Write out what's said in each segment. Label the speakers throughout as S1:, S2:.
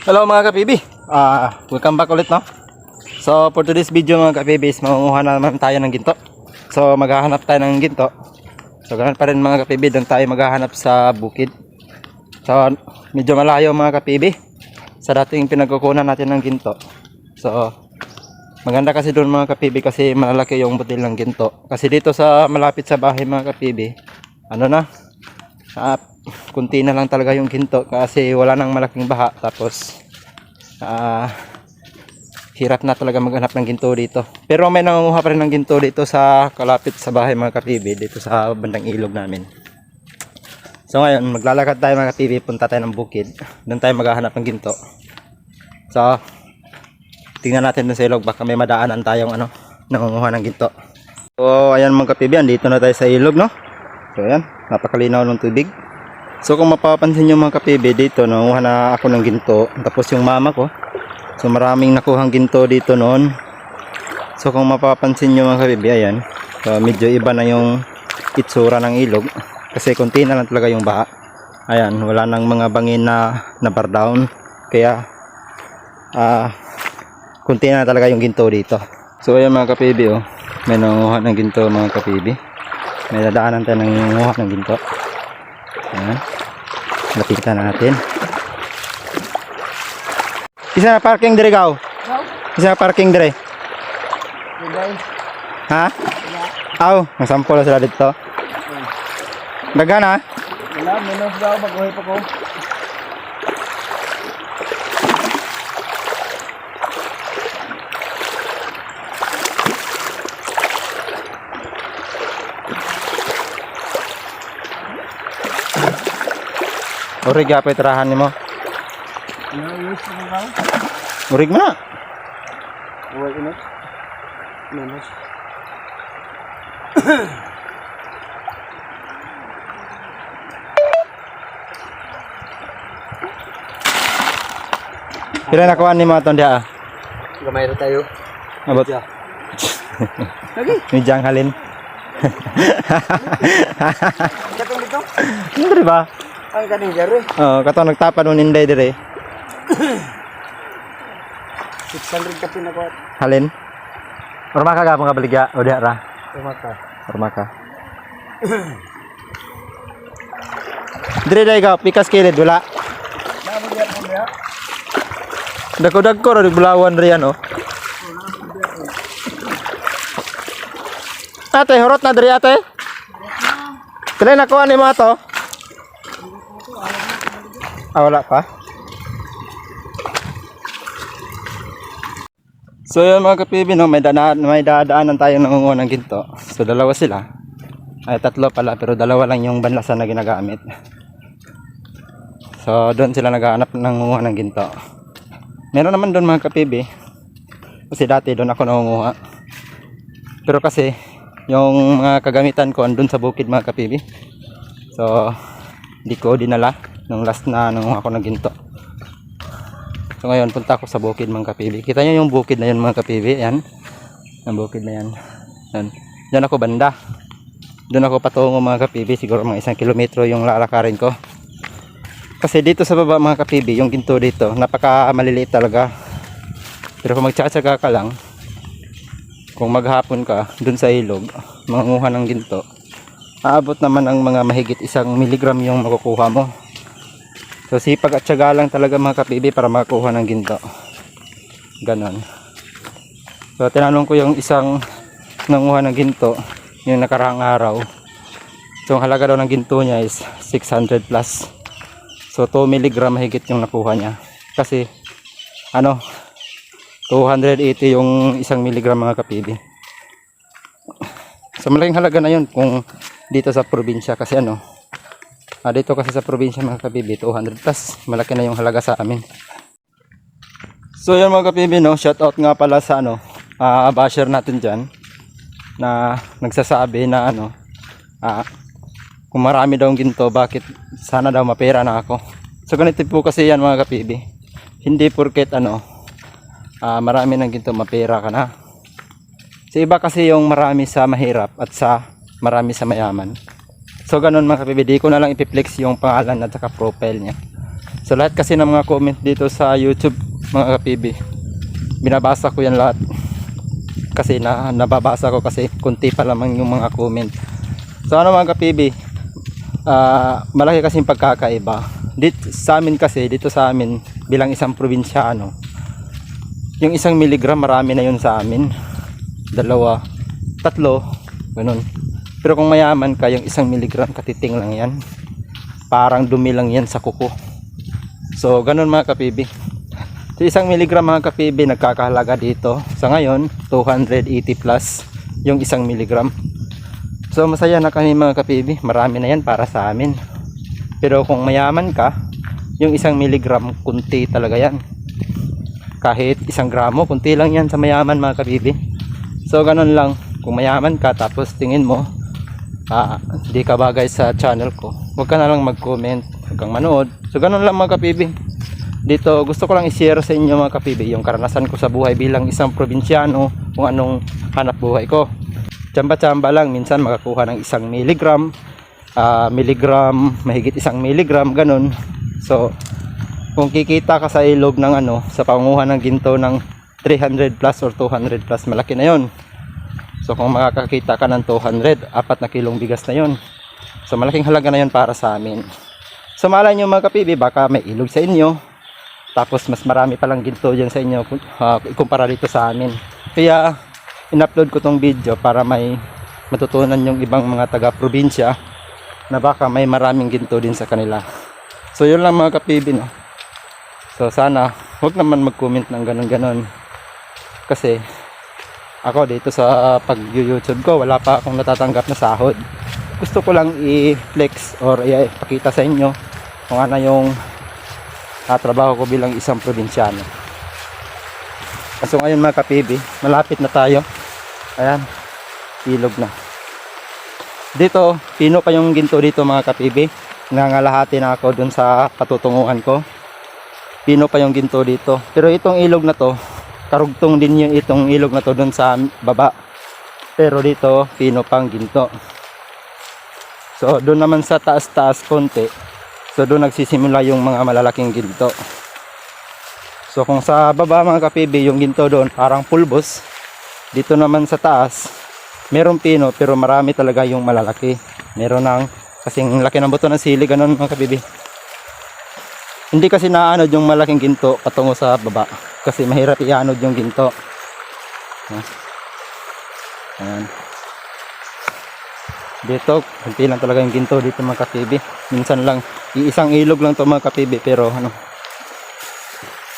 S1: Hello mga kapibi. Ah, welcome back ulit no. So for today's video mga kapibis, mangunguha na naman tayo ng ginto. So maghahanap tayo ng ginto. So ganun pa rin mga kapibi, doon tayo maghahanap sa bukid. So medyo malayo mga kapibi sa dating pinagkukunan natin ng ginto. So maganda kasi doon mga kapibi kasi malalaki yung butil ng ginto. Kasi dito sa malapit sa bahay mga kapibi, ano na, ah, kunti na lang talaga yung ginto kasi wala nang malaking baha. Tapos ah hirap na talaga maghanap ng ginto dito. Pero may nangunguha pa rin ng ginto dito sa kalapit sa bahay mga kapibi dito sa bandang ilog namin. So ngayon maglalakad tayo mga kapibi punta tayo ng bukid. Doon tayo maghahanap ng ginto. So tingnan natin dun sa ilog baka may madaanan tayong ano nangunguha ng ginto. So ayan mga kapibi andito na tayo sa ilog no? So ayan napakalinaw ng tubig So kung mapapansin nyo mga kapibe dito, nanguha na ako ng ginto. Tapos yung mama ko. So maraming nakuhang ginto dito noon. So kung mapapansin nyo mga kapibe, ayan. So, medyo iba na yung itsura ng ilog. Kasi konti na lang talaga yung baha. Ayan, wala nang mga bangin na na bar down. Kaya, ah, konti na talaga yung ginto dito. So ayan mga kapibe, oh. May nanguha ng ginto mga kapibe. May dadaanan tayo ng nanguha ng ginto. Ayan. Lapitan natin. Isa na parking dire gaw. Isa na parking dire. Ha? Aw, nasampo na sila dito. Dagan ha?
S2: Wala, minus daw, mag-uwi pa ko.
S1: Urig apay tirahan nimo.
S2: Minus na daw.
S1: Urig mo na.
S2: Uwi init. Minus.
S1: Pila nakuha ni mo atong dia.
S2: Gamay na tayo.
S1: Abot.
S2: Lagi.
S1: Ni Jang Halin.
S2: Katong dito.
S1: Hindi ba?
S2: Ang kaning jaro.
S1: Oh, kato nagtapan nun inday dire.
S2: 600 ka pinakot.
S1: Halin. Orma ka gapon ka baligya o diha ra. Orma ka. Dire dai ka pikas kilid wala.
S2: Diyan mo diya.
S1: Dako-dako ra bulawan riyan oh. Ate, horot na diri ate. Kailan nakuha ni mo ato? Ah, wala pa. So yun mga kapibi, no, may, dana, may dadaanan tayo ng ginto. So dalawa sila. Ay tatlo pala, pero dalawa lang yung banlasan na ginagamit. So doon sila naghahanap ng nangunguha ng ginto. Meron naman doon mga kapibi. Kasi dati doon ako nangunguha. Pero kasi yung mga kagamitan ko andun sa bukid mga kapibi. So hindi ko dinala nung last na nangunguha ako ng ginto. So ngayon punta ako sa bukid mga kapibi. Kita nyo yung bukid na yun mga kapibi. Yan. Ang bukid na yan. Yan. Diyan ako banda. Doon ako patungo mga kapibi. Siguro mga isang kilometro yung lalakarin ko. Kasi dito sa baba mga kapibi, yung ginto dito, napaka maliliit talaga. Pero kung magtsatsaga ka lang, kung maghapon ka dun sa ilog, mangunguha ng ginto, aabot naman ang mga mahigit isang miligram yung makukuha mo. So sipag at syaga lang talaga mga kapibi para makakuha ng ginto. Ganon. So tinanong ko yung isang nanguha ng ginto, yung nakarang araw. So ang halaga daw ng ginto niya is 600 plus. So 2 mg mahigit yung nakuha niya. Kasi ano 280 yung isang miligram mga kapibi. So malaking halaga na yun kung dito sa probinsya kasi ano ah, dito kasi sa probinsya mga kapibi 200 plus malaki na yung halaga sa amin. So yun mga kapibi no, shout out nga pala sa ano ah, basher natin dyan na nagsasabi na ano ah, kung marami daw ginto, bakit sana daw mapera na ako. So ganito po kasi yan mga kapibi. Hindi porket ano, ah, marami ng ginto, mapera ka na. Sa iba kasi yung marami sa mahirap at sa marami sa mayaman. So ganun mga kapibi, di ko na lang ipiplex yung pangalan at saka profile niya. So lahat kasi ng mga comment dito sa YouTube mga kapibi, binabasa ko yan lahat. Kasi na nababasa ko kasi kunti pa lamang yung mga comment. So ano mga kapibi, ah malaki kasing pagkakaiba. Dito, sa amin kasi, dito sa amin, bilang isang probinsyano, yung isang miligram marami na yun sa amin. Dalawa, tatlo, ganun. Pero kung mayaman ka, yung isang miligram katiting lang yan. Parang dumi lang yan sa kuko. So, ganun mga kapibi. So, isang miligram mga kapibi nagkakahalaga dito. Sa ngayon, 280 plus yung isang miligram. So, masaya na kami mga kapibi. Marami na yan para sa amin. Pero kung mayaman ka, yung isang miligram, kunti talaga yan. Kahit isang gramo, kunti lang yan sa mayaman mga kabibi. So, ganun lang. Kung mayaman ka, tapos tingin mo, ah, di ka bagay sa channel ko, huwag ka na lang mag-comment, huwag kang manood. So, ganun lang mga kapibi. Dito, gusto ko lang i-share sa inyo mga kapibi, yung karanasan ko sa buhay bilang isang probinsyano, kung anong hanap buhay ko. Tsamba-tsamba lang, minsan makakuha ng isang milligram, ah, milligram, mahigit isang milligram, ganun. So, kung kikita ka sa ilog ng ano, sa panguha ng ginto ng 300 plus or 200 plus, malaki na yon. So, kung makakakita ka ng 200, apat na kilong bigas na yon. So, malaking halaga na yon para sa amin. So, malay nyo mga kapibi, baka may ilog sa inyo. Tapos, mas marami palang ginto dyan sa inyo uh, ikumpara dito sa amin. Kaya, in-upload ko tong video para may matutunan yung ibang mga taga-probinsya na baka may maraming ginto din sa kanila. So yun lang mga kapibi no. So sana huwag naman mag-comment ng ganun-ganun. Kasi ako dito sa pag-YouTube ko wala pa akong natatanggap na sahod. Gusto ko lang i-flex or ipakita sa inyo kung ano yung ah, trabaho ko bilang isang probinsyano. So ngayon mga kapibi, malapit na tayo. Ayan, ilog na. Dito, pino pa yung ginto dito mga kapibi. Nangalahati na ako dun sa patutunguhan ko. Pino pa yung ginto dito. Pero itong ilog na to, karugtong din yung itong ilog na to dun sa baba. Pero dito, pino pang ginto. So, doon naman sa taas-taas konti. So, doon nagsisimula yung mga malalaking ginto. So, kung sa baba mga kapibi, yung ginto doon parang pulbos. Dito naman sa taas, merong pino pero marami talaga yung malalaki. Meron ng kasing laki ng buto ng sili, ganun mga kabibi. Hindi kasi naanod yung malaking ginto patungo sa baba. Kasi mahirap ianod yung ginto. Ayan. Dito, kunti lang talaga yung ginto dito mga kapibi. Minsan lang, iisang ilog lang to mga kapibi pero ano,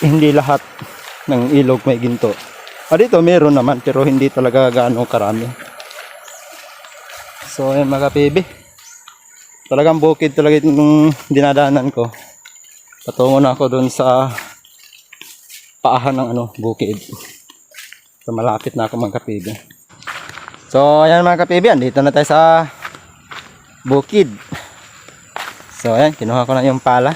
S1: hindi lahat ng ilog may ginto. Ah, dito meron naman pero hindi talaga gaano karami. So ayan mga kapibi. Talagang bukid talaga itong dinadaanan ko. Patungo na ako doon sa paahan ng ano, bukid. So malapit na ako mga kapibi. So ayan mga kapibi, andito na tayo sa bukid. So ayan, kinuha ko na yung pala.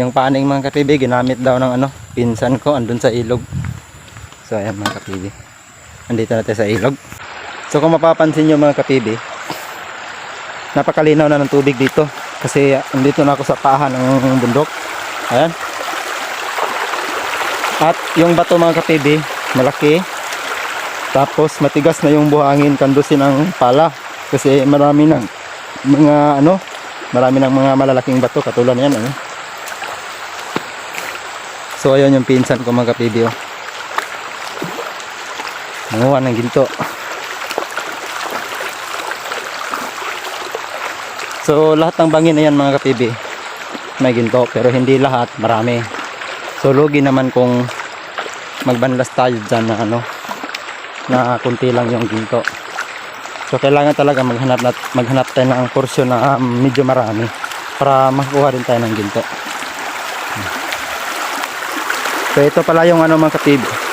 S1: Yung paning mga kapibi, ginamit daw ng ano, pinsan ko andun sa ilog. So ayan mga kapibi. Andito na tayo sa ilog. So kung mapapansin nyo mga kapibi, napakalinaw na ng tubig dito. Kasi andito na ako sa pahan ng bundok. Ayan. At yung bato mga kapibi, malaki. Tapos matigas na yung buhangin kandusin ng pala. Kasi marami ng mga ano, marami ng mga malalaking bato katulad yan. Ano? So ayun yung pinsan ko mga kapibi. Oh. Nanguha ng ginto. So lahat ng bangin na yan mga kapibi may ginto pero hindi lahat marami. So lugi naman kung magbanlas tayo dyan na ano na kunti lang yung ginto. So kailangan talaga maghanap nat maghanap tayo ng porsyon na um, medyo marami para makakuha rin tayo ng ginto. So ito pala yung ano mga kapibi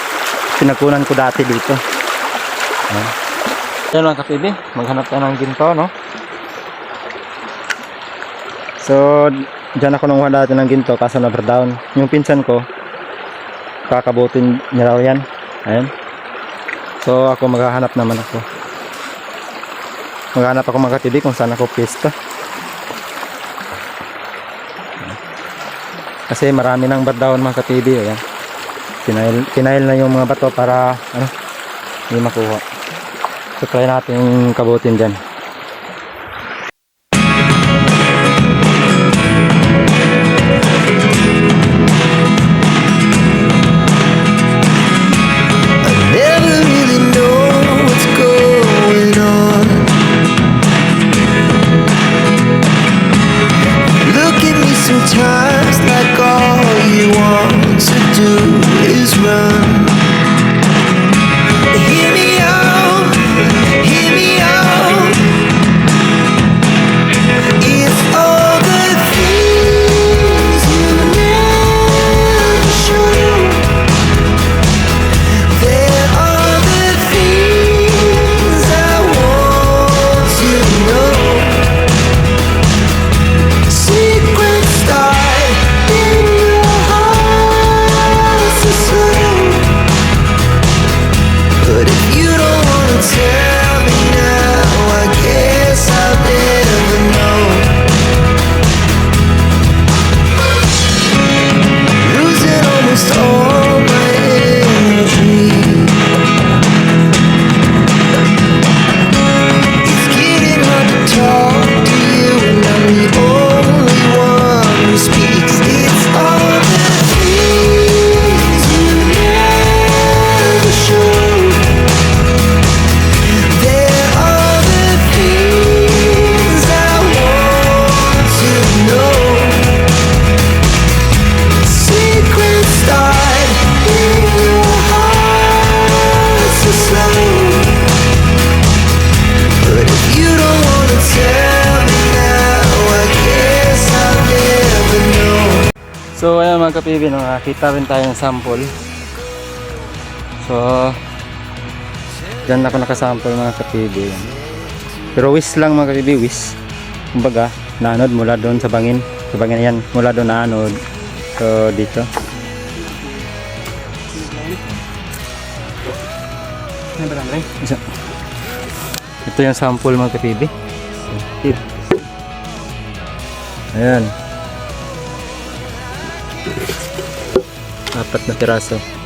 S1: pinakunan ko dati dito. Yan mga kapibi, maghanap tayo ng ginto no. So, dyan ako nung dati ng ginto kaso na down. Yung pinsan ko, kakabutin niya raw yan. Ayan. So, ako maghahanap naman ako. Maghahanap ako mga katibi kung saan ako pista.
S3: Kasi marami nang badawan mga ka-PB. Ayan. Kinail, kinail na yung mga bato para ano, hindi makuha. So try natin kabutin dyan. kind No, nakita rin tayong sample. So, dyan ako nakasample mga ka-PB. Pero wish lang mga ka-PB, wish. Kumbaga, naanod mula doon sa bangin. Sa bangin yan, mula doon naanod. So, dito. Isa. Ito yung sample mga ka-PB. Ayan. Apat na piraso.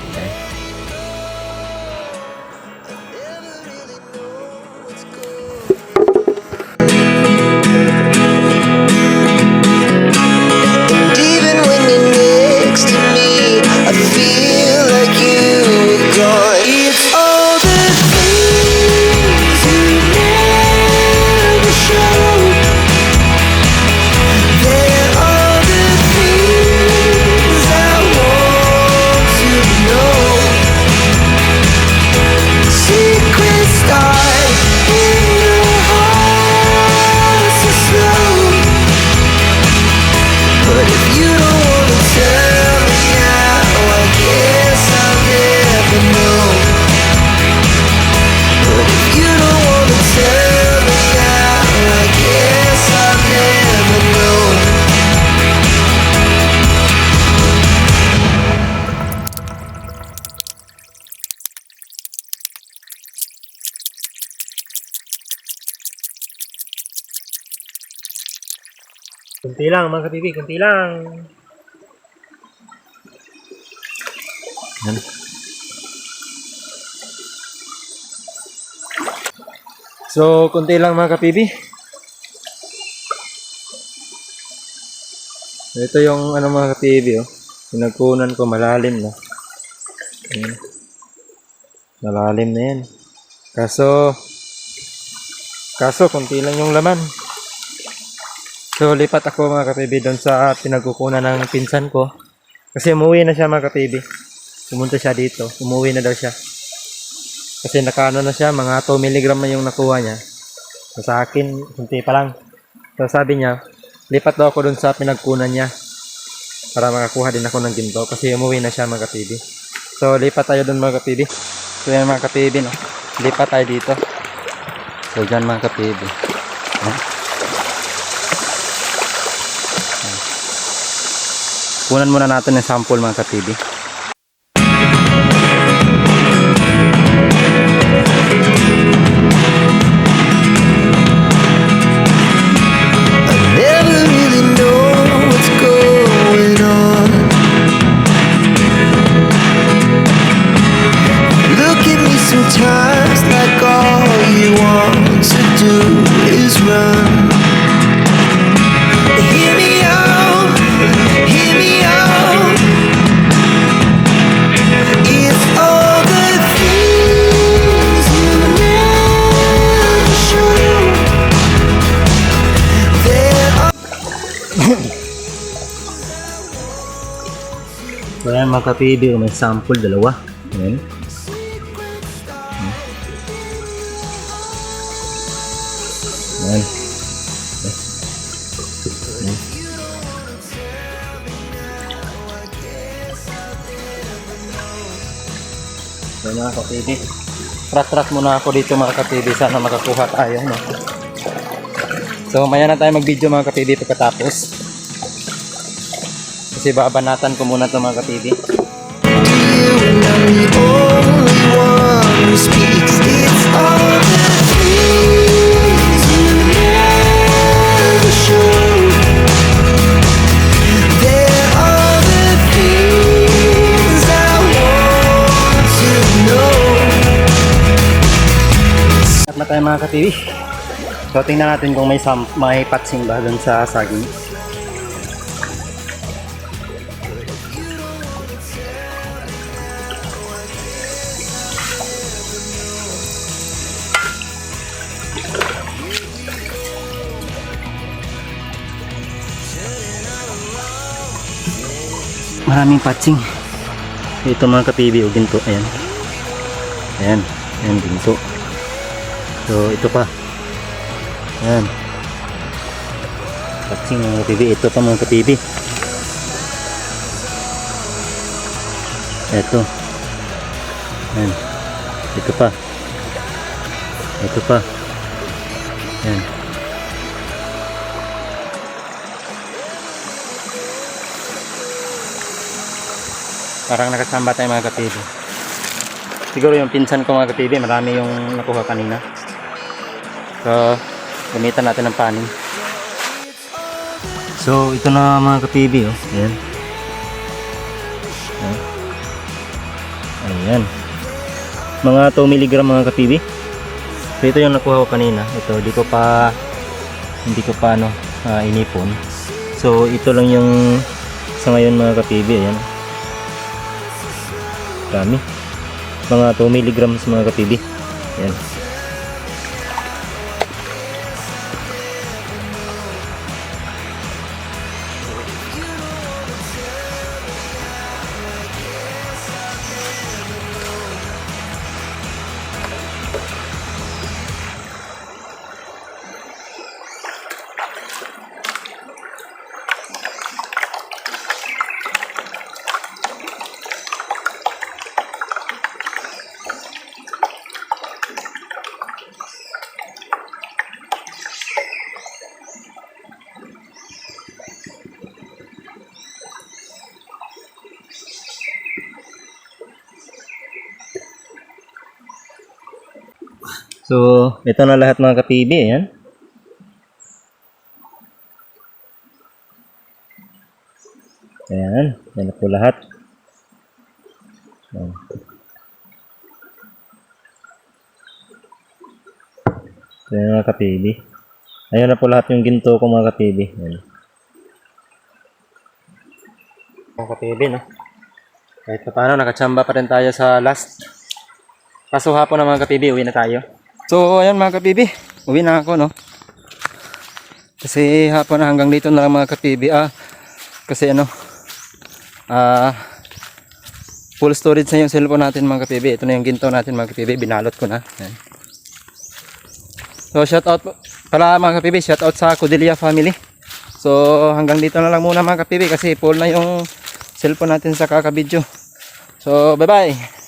S1: Kunti lang mga kapibi, kunti lang.
S3: Yan. So, kunti lang mga kapibi. Ito yung ano mga kapibi, oh. Pinagkunan ko malalim na. Ayan. Malalim na yan. Kaso, kaso kunti lang yung laman. So, lipat ako mga kapibi doon sa pinagkukunan ng pinsan ko. Kasi umuwi na siya mga kapibi. Pumunta siya dito. Umuwi na daw siya. Kasi nakaano na siya, mga 2 mg na yung nakuha niya. So, sa akin, kunti pa lang. So sabi niya, lipat daw ako dun sa pinagkunan niya. Para makakuha din ako ng ginto. Kasi umuwi na siya mga katibi. So lipat tayo dun mga katibi. So yan mga katibi, no? Lipat tayo dito. So dyan mga katibi. Ayan. Kunan muna natin yung sample mga katibi.
S1: Mga kapibi, may sample dalawa. Ayan. Ayan. Ayan. Mga kapibi. Trak-trak muna ako dito mga kapibi. Sana makakuha tayo. No? So maya na tayo mag-video mga kapibi pagkatapos. Kasi babanatan ko muna ito mga kapibi.
S3: you and I'm the only one who speaks. It's all the things you never show. There are the things I want to know.
S1: At na tayo mga ka-TV. So tingnan natin kung may may patsing ba dun sa saging. Maraming patsing. Ito mga ka-TV o ginto. Ayan. Ayan. Ayan ginto. So, ito pa. Ayan. Patsing mga kapibi. Ito pa mga kapibi. Ito. Ayan. Ito pa. Ito pa. Ayan. Parang nakasamba tayo mga kapibi. Siguro yung pinsan ko mga kapibi, marami yung nakuha kanina. So, gamitan natin ng panin. So, ito na mga kapibi, oh. Ayan. Ayan. Mga 2 mg mga kapibi. So, ito yung nakuha ko kanina. Ito, di ko pa hindi ko pa ano, ah, inipon. So, ito lang yung sa ngayon mga kapibi. Ayan. Dami. Mga 2 mg mga kapibi. Ayan. So, ito na lahat mga ka-PB, ayan. Ayan, yan na po lahat. Ayan. So, yan mga ka-PB. Ayan na po lahat yung ginto ko mga ka-PB. Ayan. Mga ka-PB, no? Kahit pa paano, nakachamba pa rin tayo sa last. Kaso hapon na mga ka-PB, uwi na tayo. So, ayan mga kapibi. Uwi na ako, no? Kasi hapon na hanggang dito na lang mga kapibi. Ah, kasi ano, ah, full storage na yung cellphone natin mga kapibi. Ito na yung ginto natin mga kapibi. Binalot ko na. Ayan. So, shout out pala mga kapibi. Shout out sa Kudelia family. So, hanggang dito na lang muna mga kapibi kasi full na yung cellphone natin sa kakabidyo. So, bye-bye.